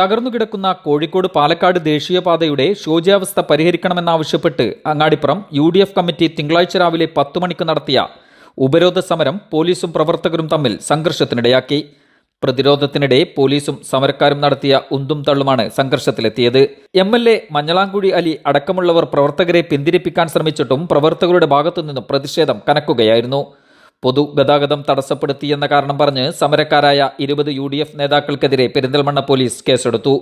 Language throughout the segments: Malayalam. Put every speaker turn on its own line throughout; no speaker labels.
തകർന്നുകിടക്കുന്ന കോഴിക്കോട് പാലക്കാട് ദേശീയപാതയുടെ ശോചാവസ്ഥ പരിഹരിക്കണമെന്നാവശ്യപ്പെട്ട് Angadippuram U D F committee തിങ്കളാഴ്ച രാവിലെ പത്ത് മണിക്ക് നടത്തിയ ഉപരോധ സമരം പോലീസും പ്രവർത്തകരും തമ്മിൽ സംഘർഷത്തിനിടയാക്കി. പ്രതിരോധത്തിനിടെ പോലീസും സമരക്കാരും നടത്തിയ ഉന്തും തള്ളുമാണ് സംഘർഷത്തിലെത്തിയത്. M L A Manjalamkuzhi Ali അടക്കമുള്ളവർ പ്രവർത്തകരെ പിന്തിരിപ്പിക്കാൻ ശ്രമിച്ചിട്ടും പ്രവർത്തകരുടെ ഭാഗത്തുനിന്നും പ്രതിഷേധം കനക്കുകയായിരുന്നു. പൊതുഗതാഗതം തടസ്സപ്പെടുത്തിയെന്ന കാരണം പറഞ്ഞ് സമരക്കാരായ ഇരുപത് യു ഡി എഫ് നേതാക്കൾക്കെതിരെ പെരിന്തൽമണ്ണ പോലീസ് കേസെടുത്തു.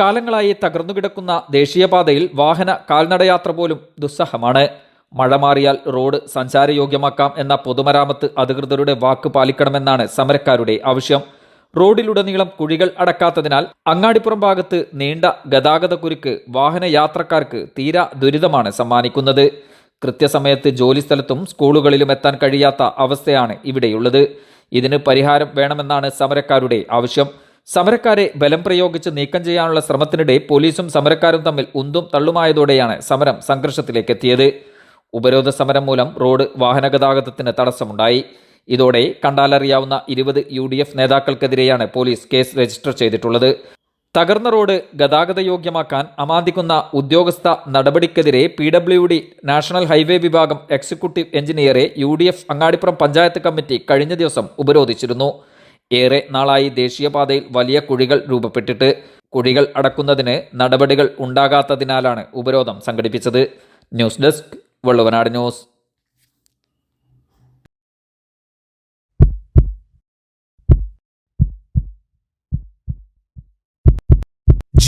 കാലങ്ങളായി തകർന്നുകിടക്കുന്ന ദേശീയപാതയിൽ വാഹന കാൽനടയാത്ര പോലും ദുസ്സഹമാണ്. മഴ മാറിയാൽ റോഡ് സഞ്ചാരയോഗ്യമാക്കാം എന്ന പൊതുമരാമത്ത് അധികൃതരുടെ വാക്ക് പാലിക്കണമെന്നാണ് സമരക്കാരുടെ ആവശ്യം. റോഡിലുടനീളം കുഴികൾ അടക്കാത്തതിനാൽ അങ്ങാടിപ്പുറം ഭാഗത്ത് നീണ്ട ഗതാഗത കുരുക്ക് വാഹനയാത്രക്കാർക്ക് തീരാ ദുരിതമാണ് സമ്മാനിക്കുന്നത്. കൃത്യസമയത്ത് ജോലിസ്ഥലത്തും സ്കൂളുകളിലും എത്താൻ കഴിയാത്ത അവസ്ഥയാണ് ഇവിടെയുള്ളത്. ഇതിന് പരിഹാരം വേണമെന്നാണ് സമരക്കാരുടെ ആവശ്യം. സമരക്കാരെ ബലം പ്രയോഗിച്ച് നീക്കം ചെയ്യാനുള്ള ശ്രമത്തിനിടെ പോലീസും സമരക്കാരും തമ്മിൽ ഉന്തും തള്ളുമായതോടെയാണ് സമരം സംഘർഷത്തിലേക്ക് എത്തിയത് ഉപരോധ സമരം മൂലം റോഡ് വാഹനഗതാഗതത്തിന് തടസ്സമുണ്ടായി. ഇതോടെ കണ്ടാലറിയാവുന്ന ഇരുപത് യു ഡി എഫ് നേതാക്കൾക്കെതിരെയാണ് പോലീസ് കേസ് രജിസ്റ്റർ ചെയ്തിട്ടുള്ളത്. തകർന്ന റോഡ് ഗതാഗതയോഗ്യമാക്കാൻ അമാന്തിക്കുന്ന ഉദ്യോഗസ്ഥ നടപടിക്കെതിരെ P W D national highway വിഭാഗം executive എഞ്ചിനീയറെ U D F Angadippuram panchayat committee കഴിഞ്ഞ ദിവസം ഉപരോധിച്ചിരുന്നു. ഏറെ നാളായി ദേശീയപാതയിൽ വലിയ കുഴികൾ രൂപപ്പെട്ടിട്ട് കുഴികൾ അടക്കുന്നതിന് നടപടികൾ ഉണ്ടാകാത്തതിനാലാണ് ഉപരോധം സംഘടിപ്പിച്ചത്. News desk Valluvanad news.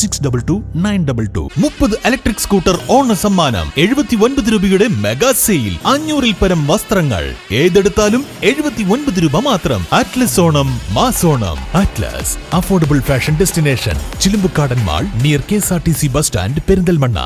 six double two nine double two മുപ്പത് ഇലക്ട്രിക് സ്കൂട്ടർ ഓണ സമ്മാനം. എഴുപത്തി ഒൻപത് രൂപയുടെ മെഗാ സെയിൽ അഞ്ഞൂറിൽ പരം വസ്ത്രങ്ങൾ. ഏതെടുത്താലും എഴുപത്തി ഒൻപത് രൂപ മാത്രം. Atlas Onam മാസോണം Atlas affordable fashion destination Chilumbukkadan mall near K S R T C bus stand Perinthalmanna.